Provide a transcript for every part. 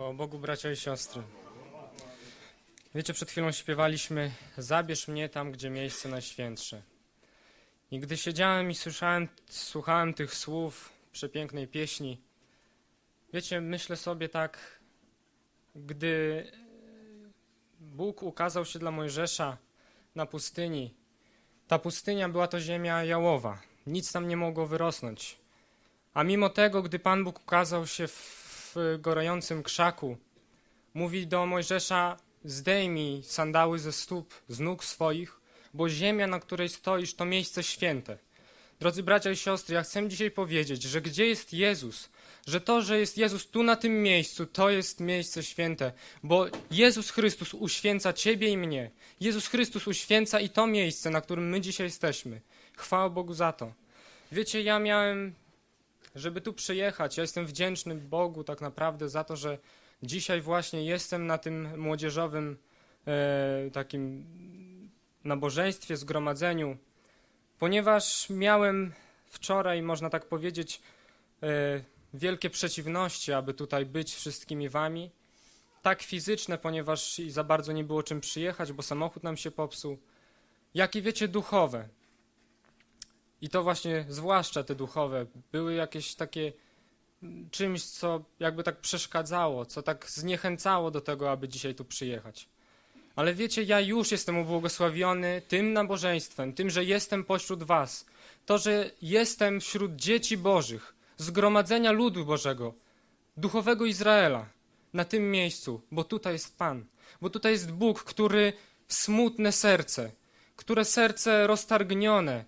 Chwała Bogu, bracia i siostry. Wiecie, przed chwilą śpiewaliśmy Zabierz mnie tam, gdzie miejsce najświętsze. I gdy siedziałem i słyszałem, słuchałem tych słów, przepięknej pieśni, wiecie, myślę sobie tak, gdy Bóg ukazał się dla Mojżesza na pustyni, ta pustynia była to ziemia jałowa, nic tam nie mogło wyrosnąć. A mimo tego, gdy Pan Bóg ukazał się w w gorącym krzaku, mówi do Mojżesza: Zdejmij sandały ze stóp, z nóg swoich, bo ziemia, na której stoisz, to miejsce święte. Drodzy bracia i siostry, ja chcę dzisiaj powiedzieć, że gdzie jest Jezus, że to, że jest Jezus tu na tym miejscu, to jest miejsce święte, bo Jezus Chrystus uświęca Ciebie i mnie. Jezus Chrystus uświęca i to miejsce, na którym my dzisiaj jesteśmy. Chwała Bogu za to. Wiecie, ja miałem żeby tu przyjechać. Ja jestem wdzięczny Bogu tak naprawdę za to, że dzisiaj właśnie jestem na tym młodzieżowym e, takim nabożeństwie, zgromadzeniu, ponieważ miałem wczoraj, można tak powiedzieć, e, wielkie przeciwności, aby tutaj być wszystkimi wami. Tak fizyczne, ponieważ i za bardzo nie było czym przyjechać, bo samochód nam się popsuł, jak i wiecie, duchowe. I to właśnie, zwłaszcza te duchowe, były jakieś takie mm, czymś, co jakby tak przeszkadzało, co tak zniechęcało do tego, aby dzisiaj tu przyjechać. Ale wiecie, ja już jestem ubłogosławiony tym nabożeństwem, tym, że jestem pośród Was. To, że jestem wśród dzieci Bożych, zgromadzenia ludu Bożego, duchowego Izraela, na tym miejscu, bo tutaj jest Pan, bo tutaj jest Bóg, który smutne serce, które serce roztargnione,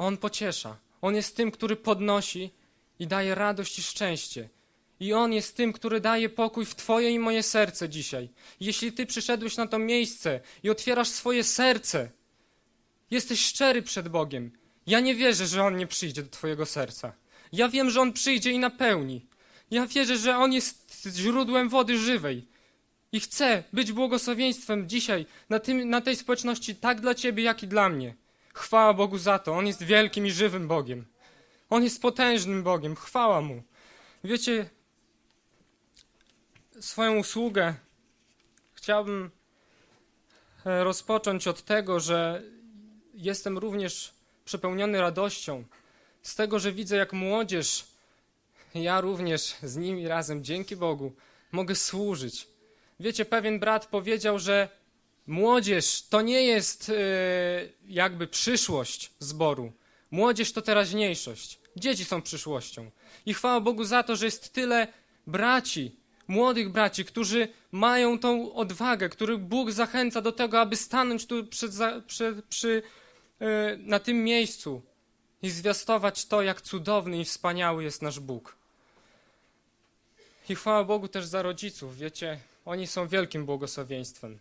on pociesza. On jest tym, który podnosi i daje radość i szczęście. I On jest tym, który daje pokój w Twoje i moje serce dzisiaj. Jeśli Ty przyszedłeś na to miejsce i otwierasz swoje serce, jesteś szczery przed Bogiem. Ja nie wierzę, że On nie przyjdzie do Twojego serca. Ja wiem, że On przyjdzie i napełni. Ja wierzę, że On jest źródłem wody żywej. I chcę być błogosławieństwem dzisiaj na, tym, na tej społeczności tak dla Ciebie, jak i dla mnie. Chwała Bogu za to. On jest wielkim i żywym Bogiem. On jest potężnym Bogiem. Chwała Mu. Wiecie, swoją usługę chciałbym e, rozpocząć od tego, że jestem również przepełniony radością z tego, że widzę, jak młodzież, ja również z nimi razem, dzięki Bogu, mogę służyć. Wiecie, pewien brat powiedział, że Młodzież to nie jest e, jakby przyszłość zboru. Młodzież to teraźniejszość. Dzieci są przyszłością. I chwała Bogu za to, że jest tyle braci, młodych braci, którzy mają tą odwagę, których Bóg zachęca do tego, aby stanąć tu przed, przy, e, na tym miejscu i zwiastować to, jak cudowny i wspaniały jest nasz Bóg. I chwała Bogu też za rodziców. Wiecie, oni są wielkim błogosławieństwem.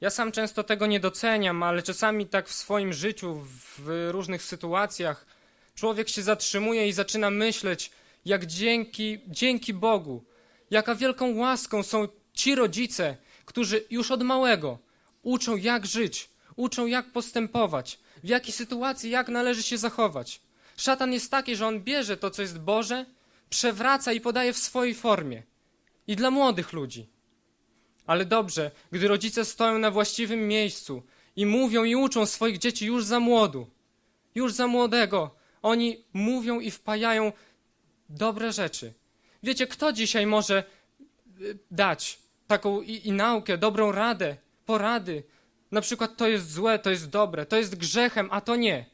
Ja sam często tego nie doceniam, ale czasami tak w swoim życiu, w różnych sytuacjach, człowiek się zatrzymuje i zaczyna myśleć, jak dzięki, dzięki Bogu, jaka wielką łaską są ci rodzice, którzy już od małego uczą, jak żyć, uczą, jak postępować, w jakiej sytuacji, jak należy się zachować. Szatan jest taki, że on bierze to, co jest Boże, przewraca i podaje w swojej formie. I dla młodych ludzi. Ale dobrze, gdy rodzice stoją na właściwym miejscu i mówią i uczą swoich dzieci już za młodu, już za młodego, oni mówią i wpajają dobre rzeczy. Wiecie, kto dzisiaj może y, dać taką i, i naukę, dobrą radę, porady? Na przykład to jest złe, to jest dobre, to jest grzechem, a to nie.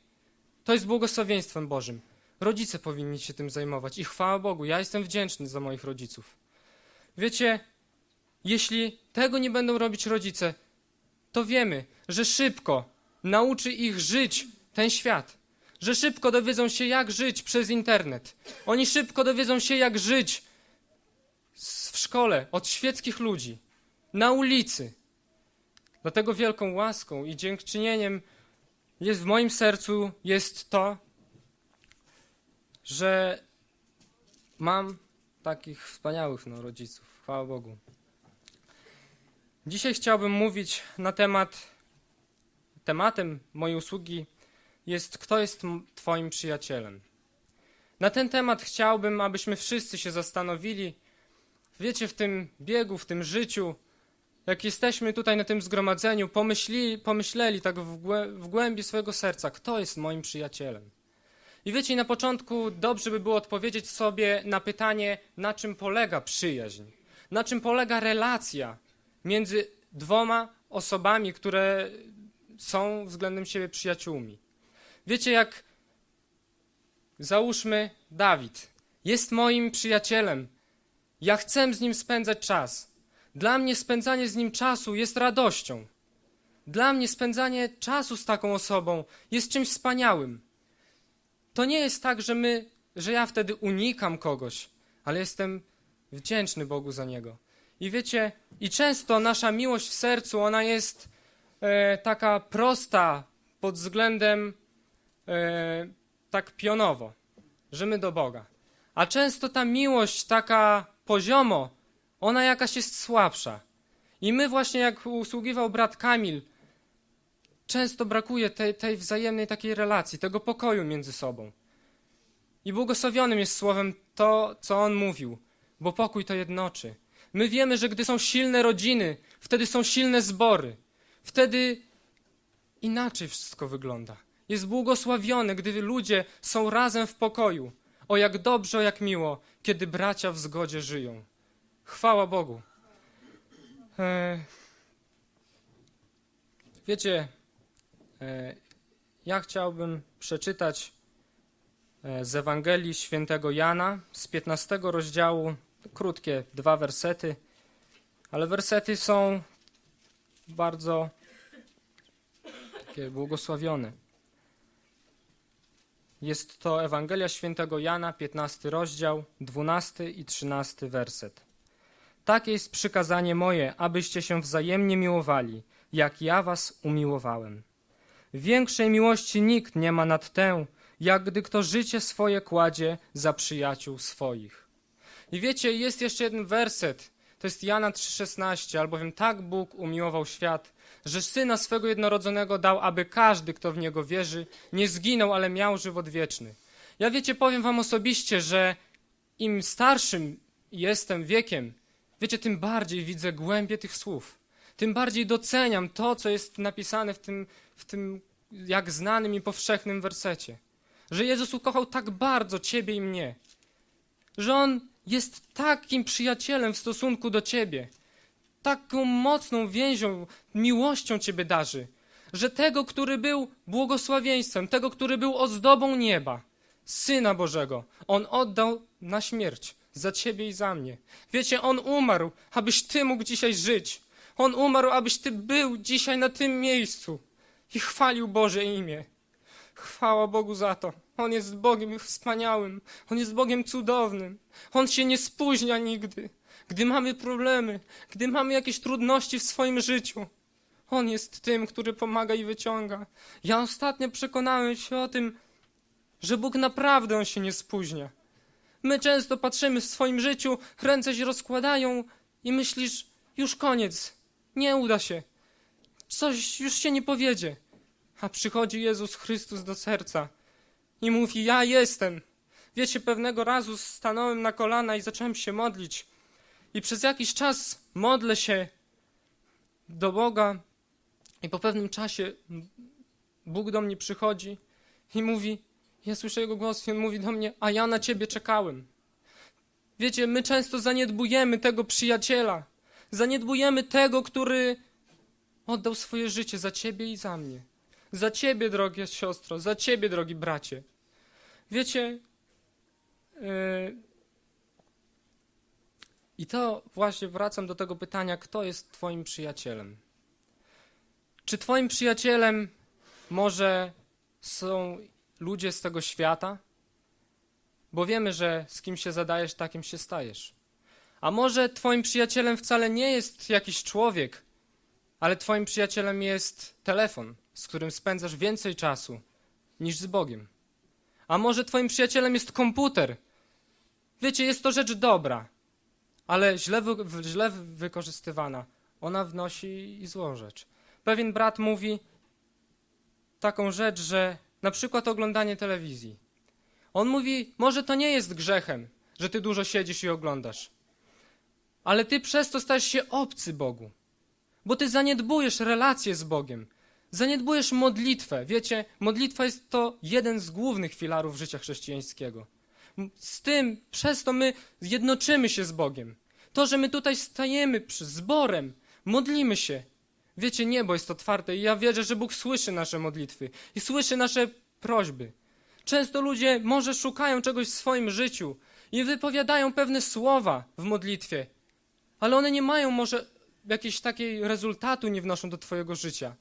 To jest błogosławieństwem Bożym. Rodzice powinni się tym zajmować i chwała Bogu, ja jestem wdzięczny za moich rodziców. Wiecie, jeśli tego nie będą robić rodzice, to wiemy, że szybko nauczy ich żyć ten świat. Że szybko dowiedzą się, jak żyć przez internet. Oni szybko dowiedzą się, jak żyć w szkole od świeckich ludzi, na ulicy. Dlatego wielką łaską i dziękczynieniem jest w moim sercu jest to, że mam takich wspaniałych no, rodziców. Chwała Bogu. Dzisiaj chciałbym mówić na temat, tematem mojej usługi jest kto jest Twoim przyjacielem. Na ten temat chciałbym, abyśmy wszyscy się zastanowili wiecie, w tym biegu, w tym życiu, jak jesteśmy tutaj na tym zgromadzeniu, pomyśli, pomyśleli tak w, głę, w głębi swojego serca, kto jest moim przyjacielem. I wiecie, na początku dobrze by było odpowiedzieć sobie na pytanie, na czym polega przyjaźń, na czym polega relacja między dwoma osobami, które są względem siebie przyjaciółmi. Wiecie, jak załóżmy Dawid jest moim przyjacielem, ja chcę z nim spędzać czas. Dla mnie spędzanie z nim czasu jest radością. Dla mnie spędzanie czasu z taką osobą jest czymś wspaniałym. To nie jest tak, że my, że ja wtedy unikam kogoś, ale jestem wdzięczny Bogu za niego. I wiecie, i często nasza miłość w sercu, ona jest e, taka prosta pod względem e, tak pionowo, że my do Boga. A często ta miłość taka poziomo, ona jakaś jest słabsza. I my właśnie, jak usługiwał brat Kamil, często brakuje tej, tej wzajemnej takiej relacji, tego pokoju między sobą. I błogosławionym jest słowem to, co on mówił, bo pokój to jednoczy. My wiemy, że gdy są silne rodziny, wtedy są silne zbory. Wtedy inaczej wszystko wygląda. Jest błogosławiony, gdy ludzie są razem w pokoju. O jak dobrze, o jak miło, kiedy bracia w zgodzie żyją. Chwała Bogu. E... Wiecie, e... ja chciałbym przeczytać e, z Ewangelii świętego Jana z 15 rozdziału, krótkie dwa wersety, ale wersety są bardzo takie błogosławione. Jest to Ewangelia Świętego Jana, 15 rozdział, 12 i 13 werset. Takie jest przykazanie moje, abyście się wzajemnie miłowali, jak ja was umiłowałem. Większej miłości nikt nie ma nad tę, jak gdy kto życie swoje kładzie za przyjaciół swoich. I wiecie, jest jeszcze jeden werset, to jest Jana 3,16, albowiem tak Bóg umiłował świat, że Syna swego jednorodzonego dał, aby każdy, kto w Niego wierzy, nie zginął, ale miał żywot wieczny. Ja wiecie, powiem wam osobiście, że im starszym jestem wiekiem, wiecie, tym bardziej widzę głębię tych słów. Tym bardziej doceniam to, co jest napisane w tym, w tym jak znanym i powszechnym wersecie. Że Jezus ukochał tak bardzo Ciebie i mnie. Że On jest takim przyjacielem w stosunku do Ciebie taką mocną więzią, miłością Ciebie darzy, że tego, który był błogosławieństwem, tego, który był ozdobą nieba, Syna Bożego, On oddał na śmierć za Ciebie i za mnie. Wiecie, On umarł, abyś Ty mógł dzisiaj żyć. On umarł, abyś Ty był dzisiaj na tym miejscu i chwalił Boże imię. Chwała Bogu za to. On jest Bogiem wspaniałym. On jest Bogiem cudownym. On się nie spóźnia nigdy gdy mamy problemy, gdy mamy jakieś trudności w swoim życiu. On jest tym, który pomaga i wyciąga. Ja ostatnio przekonałem się o tym, że Bóg naprawdę się nie spóźnia. My często patrzymy w swoim życiu, ręce się rozkładają i myślisz, już koniec, nie uda się, coś już się nie powiedzie. A przychodzi Jezus Chrystus do serca i mówi: Ja jestem. Wiecie, pewnego razu stanąłem na kolana i zacząłem się modlić. I przez jakiś czas modlę się do Boga, i po pewnym czasie Bóg do mnie przychodzi i mówi: Ja słyszę Jego głos, i on mówi do mnie: A ja na Ciebie czekałem. Wiecie, my często zaniedbujemy tego przyjaciela, zaniedbujemy tego, który oddał swoje życie za Ciebie i za mnie. Za Ciebie, drogie siostro, za Ciebie, drogi bracie. Wiecie, yy, i to właśnie wracam do tego pytania, kto jest Twoim przyjacielem? Czy Twoim przyjacielem może są ludzie z tego świata? Bo wiemy, że z kim się zadajesz, takim się stajesz. A może Twoim przyjacielem wcale nie jest jakiś człowiek, ale Twoim przyjacielem jest telefon, z którym spędzasz więcej czasu niż z Bogiem. A może Twoim przyjacielem jest komputer. Wiecie, jest to rzecz dobra ale źle, wy, źle wykorzystywana, ona wnosi i złą rzecz. Pewien brat mówi taką rzecz, że na przykład oglądanie telewizji. On mówi, może to nie jest grzechem, że ty dużo siedzisz i oglądasz. ale ty przez to stajesz się obcy Bogu, bo ty zaniedbujesz relacje z Bogiem, zaniedbujesz modlitwę. Wiecie, modlitwa jest to jeden z głównych filarów życia chrześcijańskiego. Z tym, przez to my zjednoczymy się z Bogiem. To, że my tutaj stajemy przy zborem, modlimy się. Wiecie, niebo jest otwarte i ja wierzę, że Bóg słyszy nasze modlitwy i słyszy nasze prośby. Często ludzie może szukają czegoś w swoim życiu i wypowiadają pewne słowa w modlitwie, ale one nie mają może jakiegoś takiego rezultatu nie wnoszą do twojego życia,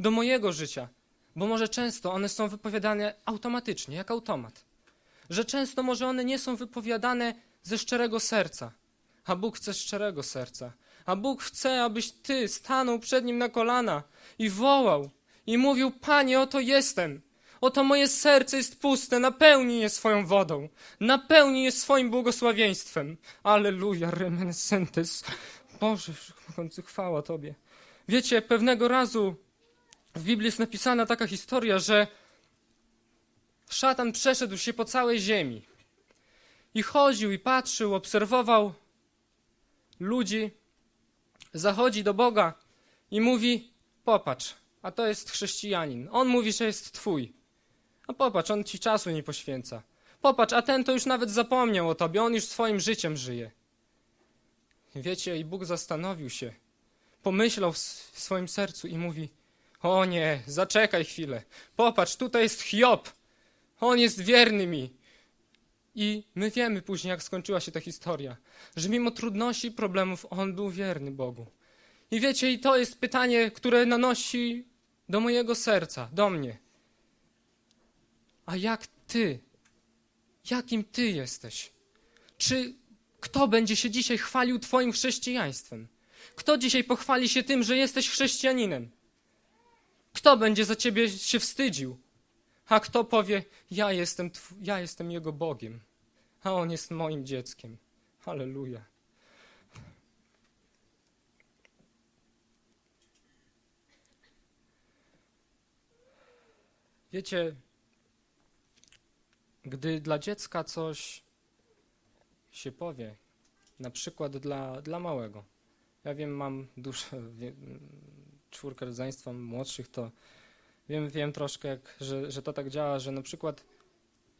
do mojego życia, bo może często one są wypowiadane automatycznie, jak automat. Że często może one nie są wypowiadane ze szczerego serca, a Bóg chce szczerego serca. A Bóg chce, abyś ty stanął przed Nim na kolana i wołał i mówił, Panie, oto jestem. Oto moje serce jest puste, napełnij je swoją wodą, napełnij je swoim błogosławieństwem. Alleluja, reminiscentes. Boże, wszechmogący, chwała Tobie. Wiecie, pewnego razu w Biblii jest napisana taka historia, że szatan przeszedł się po całej ziemi i chodził i patrzył, obserwował ludzi, zachodzi do Boga i mówi: Popatrz, a to jest chrześcijanin. On mówi, że jest twój. A popatrz, on ci czasu nie poświęca. Popatrz, a ten to już nawet zapomniał o tobie, on już swoim życiem żyje. Wiecie, i Bóg zastanowił się, pomyślał w swoim sercu i mówi: O nie, zaczekaj chwilę. Popatrz, tutaj jest Hiob. On jest wierny mi. I my wiemy później, jak skończyła się ta historia, że mimo trudności i problemów on był wierny Bogu. I wiecie, i to jest pytanie, które nanosi do mojego serca, do mnie. A jak ty? Jakim ty jesteś? Czy kto będzie się dzisiaj chwalił twoim chrześcijaństwem? Kto dzisiaj pochwali się tym, że jesteś chrześcijaninem? Kto będzie za ciebie się wstydził? A kto powie, ja jestem, ja jestem Jego Bogiem, a On jest moim dzieckiem. Halleluja. Wiecie, gdy dla dziecka coś się powie, na przykład dla, dla małego. Ja wiem, mam dużo, czwórkę rodzeństwa młodszych, to wiem, wiem troszkę, jak, że, że to tak działa, że na przykład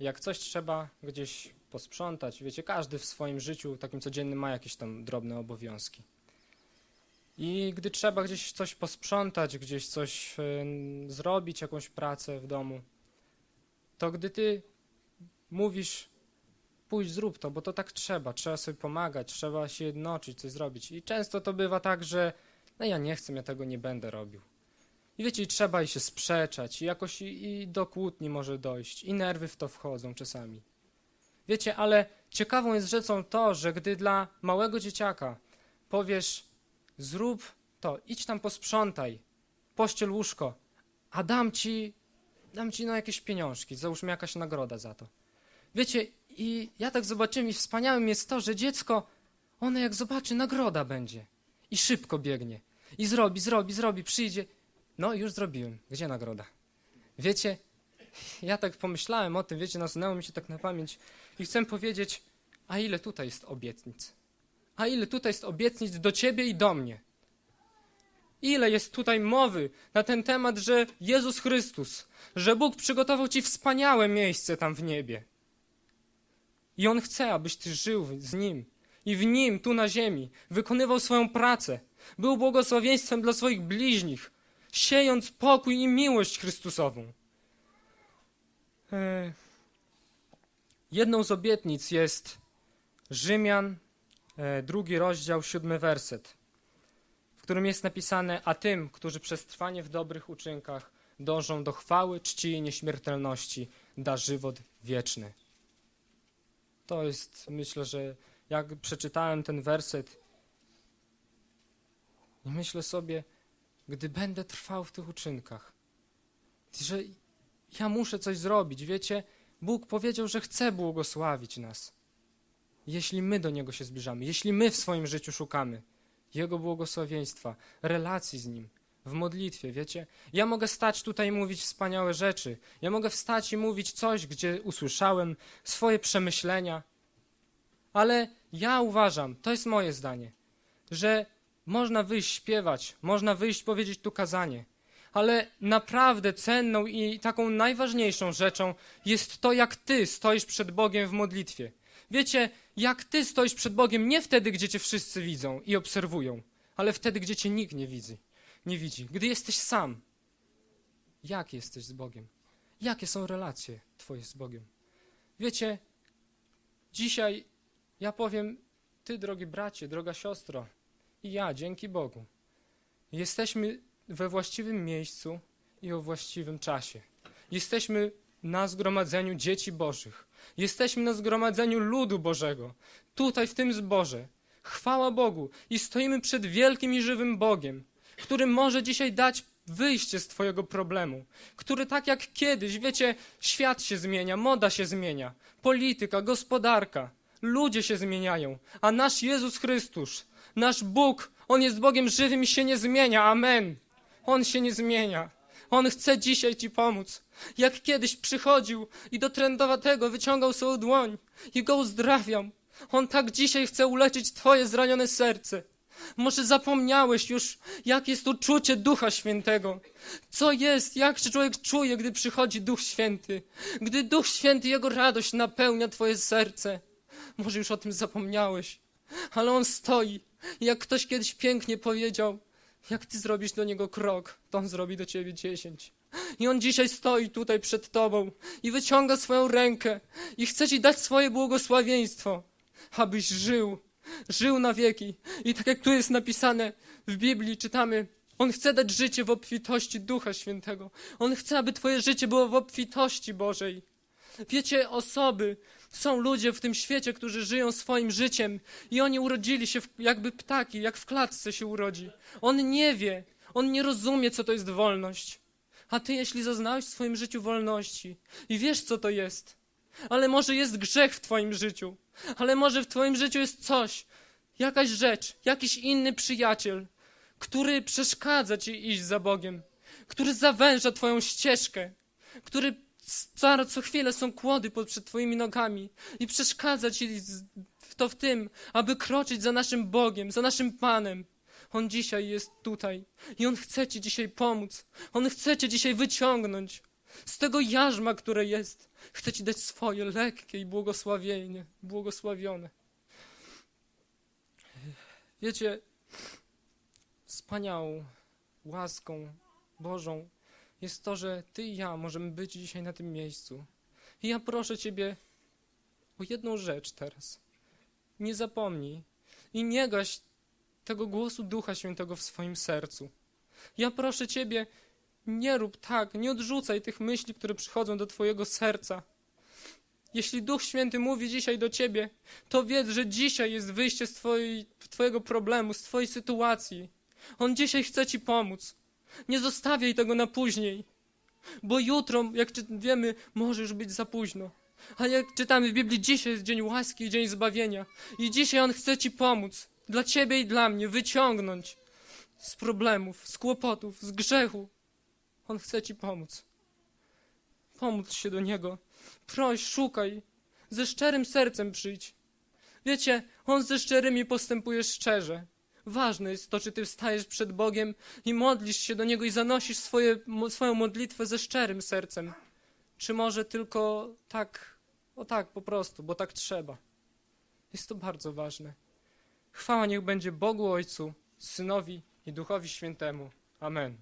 jak coś trzeba gdzieś posprzątać, wiecie, każdy w swoim życiu takim codziennym ma jakieś tam drobne obowiązki. I gdy trzeba gdzieś coś posprzątać, gdzieś coś em, zrobić, jakąś pracę w domu, to gdy ty mówisz, pójdź zrób to, bo to tak trzeba, trzeba sobie pomagać, trzeba się jednoczyć, coś zrobić. I często to bywa tak, że no ja nie chcę, ja tego nie będę robił. I wiecie, i trzeba i się sprzeczać, i jakoś i, i do kłótni może dojść, i nerwy w to wchodzą czasami. Wiecie, ale ciekawą jest rzeczą to, że gdy dla małego dzieciaka powiesz, zrób to, idź tam posprzątaj, pościel łóżko, a dam ci, dam ci no jakieś pieniążki, załóżmy jakaś nagroda za to. Wiecie, i ja tak zobaczyłem i wspaniałym jest to, że dziecko, ono jak zobaczy, nagroda będzie i szybko biegnie i zrobi, zrobi, zrobi, przyjdzie. No już zrobiłem. Gdzie nagroda? Wiecie, ja tak pomyślałem o tym, wiecie, nasunęło mi się tak na pamięć i chcę powiedzieć, a ile tutaj jest obietnic? A ile tutaj jest obietnic do ciebie i do mnie? Ile jest tutaj mowy na ten temat, że Jezus Chrystus, że Bóg przygotował ci wspaniałe miejsce tam w niebie. I On chce, abyś ty żył z Nim i w Nim, tu na ziemi, wykonywał swoją pracę, był błogosławieństwem dla swoich bliźnich, siejąc pokój i miłość Chrystusową. E, Jedną z obietnic jest Rzymian, e, drugi rozdział, siódmy werset, w którym jest napisane: A tym, którzy przez trwanie w dobrych uczynkach dążą do chwały, czci i nieśmiertelności, da żywot wieczny. To jest, myślę, że jak przeczytałem ten werset, i myślę sobie, gdy będę trwał w tych uczynkach, że ja muszę coś zrobić. Wiecie, Bóg powiedział, że chce błogosławić nas. Jeśli my do Niego się zbliżamy, jeśli my w swoim życiu szukamy Jego błogosławieństwa, relacji z Nim, w modlitwie, wiecie? Ja mogę stać tutaj i mówić wspaniałe rzeczy. Ja mogę wstać i mówić coś, gdzie usłyszałem swoje przemyślenia. Ale ja uważam, to jest moje zdanie, że można wyjść śpiewać, można wyjść powiedzieć tu kazanie, ale naprawdę cenną i taką najważniejszą rzeczą jest to, jak ty stoisz przed Bogiem w modlitwie. Wiecie, jak ty stoisz przed Bogiem nie wtedy, gdzie cię wszyscy widzą i obserwują, ale wtedy, gdzie cię nikt nie widzi. Nie widzi. Gdy jesteś sam. Jak jesteś z Bogiem? Jakie są relacje twoje z Bogiem? Wiecie, dzisiaj ja powiem, ty, drogi bracie, droga siostro, i ja, dzięki Bogu, jesteśmy we właściwym miejscu i o właściwym czasie. Jesteśmy na zgromadzeniu dzieci Bożych. Jesteśmy na zgromadzeniu ludu Bożego. Tutaj w tym zborze. Chwała Bogu. I stoimy przed wielkim i żywym Bogiem, który może dzisiaj dać wyjście z Twojego problemu. Który tak jak kiedyś, wiecie, świat się zmienia, moda się zmienia, polityka, gospodarka, ludzie się zmieniają, a nasz Jezus Chrystus, nasz Bóg, On jest Bogiem żywym i się nie zmienia. Amen. On się nie zmienia. On chce dzisiaj Ci pomóc. Jak kiedyś przychodził i do trędowatego wyciągał swoją dłoń i go uzdrawiał. On tak dzisiaj chce uleczyć Twoje zranione serce. Może zapomniałeś już, jak jest uczucie Ducha Świętego. Co jest, jak się człowiek czuje, gdy przychodzi Duch Święty. Gdy Duch Święty, Jego radość napełnia Twoje serce. Może już o tym zapomniałeś, ale On stoi. Jak ktoś kiedyś pięknie powiedział, jak Ty zrobisz do Niego krok, to On zrobi do Ciebie dziesięć. I On dzisiaj stoi tutaj przed Tobą i wyciąga swoją rękę i chce Ci dać swoje błogosławieństwo, abyś żył, żył na wieki. I tak jak tu jest napisane w Biblii, czytamy, On chce dać życie w obfitości Ducha Świętego. On chce, aby Twoje życie było w obfitości Bożej. Wiecie, osoby, są ludzie w tym świecie, którzy żyją swoim życiem i oni urodzili się w, jakby ptaki, jak w klatce się urodzi. On nie wie, on nie rozumie, co to jest wolność. A ty, jeśli zaznałeś w swoim życiu wolności i wiesz, co to jest, ale może jest grzech w twoim życiu, ale może w twoim życiu jest coś, jakaś rzecz, jakiś inny przyjaciel, który przeszkadza ci iść za Bogiem, który zawęża twoją ścieżkę, który co, co chwilę są kłody pod, przed twoimi nogami i przeszkadza ci to w tym, aby kroczyć za naszym Bogiem, za naszym Panem. On dzisiaj jest tutaj i On chce ci dzisiaj pomóc. On chce cię dzisiaj wyciągnąć z tego jarzma, które jest. Chce ci dać swoje lekkie i błogosławienie, błogosławione. Wiecie, wspaniałą łaską Bożą jest to, że Ty i ja możemy być dzisiaj na tym miejscu. I ja proszę Ciebie o jedną rzecz teraz. Nie zapomnij i nie gaś tego głosu Ducha Świętego w swoim sercu. Ja proszę Ciebie, nie rób tak, nie odrzucaj tych myśli, które przychodzą do Twojego serca. Jeśli Duch Święty mówi dzisiaj do Ciebie, to wiedz, że dzisiaj jest wyjście z twojej, Twojego problemu, z Twojej sytuacji. On dzisiaj chce Ci pomóc. Nie zostawiaj tego na później, bo jutro, jak wiemy, może już być za późno. A jak czytamy w Biblii, dzisiaj jest dzień łaski i dzień zbawienia. I dzisiaj On chce Ci pomóc, dla Ciebie i dla mnie, wyciągnąć z problemów, z kłopotów, z grzechu. On chce Ci pomóc. Pomóc się do Niego. Proś, szukaj, ze szczerym sercem przyjdź. Wiecie, On ze szczerymi postępuje szczerze. Ważne jest to, czy ty wstajesz przed Bogiem i modlisz się do Niego i zanosisz swoje, swoją modlitwę ze szczerym sercem. Czy może tylko tak, o tak po prostu, bo tak trzeba. Jest to bardzo ważne. Chwała niech będzie Bogu Ojcu, Synowi i Duchowi Świętemu. Amen.